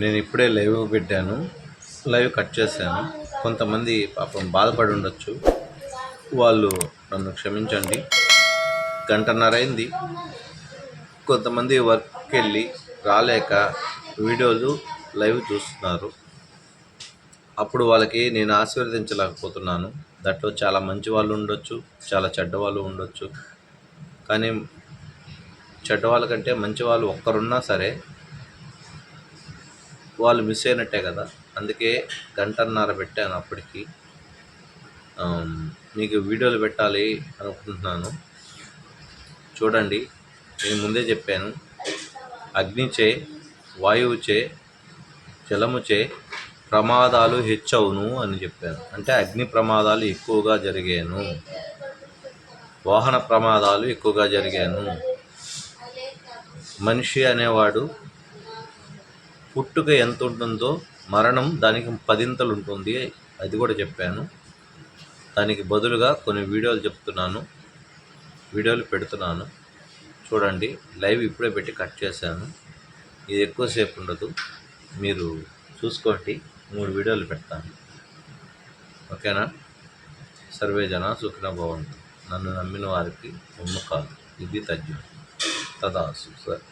నేను ఇప్పుడే లైవ్ పెట్టాను. లైవ్ కట్ చేశాను. కొంతమంది పాపం బాధపడి ఉండొచ్చు. వాళ్ళు నన్ను క్షమించండి. గంటన్నర అయింది. కొంతమంది వర్క్కి వెళ్ళి రాలేక వీడియోలు లైవ్ చూస్తున్నారు. అప్పుడు వాళ్ళకి నేను ఆశీర్వదించలేకపోతున్నాను. దాంట్లో చాలా మంచి వాళ్ళు ఉండొచ్చు చాలా చెడ్డవాళ్ళు ఉండొచ్చు. కానీ చెడ్డవాళ్ళకంటే మంచి వాళ్ళు ఒక్కరున్నా సరే వాళ్ళు మిస్ అయినట్టే కదా. అందుకే గంటన్నర పెట్టాను అప్పటికి. మీకు వీడియోలు పెట్టాలి అనుకుంటున్నాను. చూడండి నేను ముందే చెప్పాను. అగ్నిచే వాయువుచే జలముచే ప్రమాదాలు హెచ్చవును అని చెప్పాను. అంటే అగ్ని ప్రమాదాలు ఎక్కువగా జరిగాను. వాహన ప్రమాదాలు ఎక్కువగా జరిగాను. మనిషి అనేవాడు పుట్టుక ఎంత ఉంటుందో మరణం దానికి పదింతలు ఉంటుంది అది కూడా చెప్పాను. దానికి బదులుగా కొన్ని వీడియోలు చెప్తున్నాను వీడియోలు పెడుతున్నాను. చూడండి లైవ్ ఇప్పుడే పెట్టి కట్ చేశాను. ఇది ఎక్కువసేపు ఉండదు. మీరు చూసుకోండి మూడు వీడియోలు పెడతాను. ఓకేనా? సర్వే జన సుఖిన భవంతు నన్ను నమ్మిన వారికి ఉమ్మకాదు ఇది తథ్యం తదాసు సార్.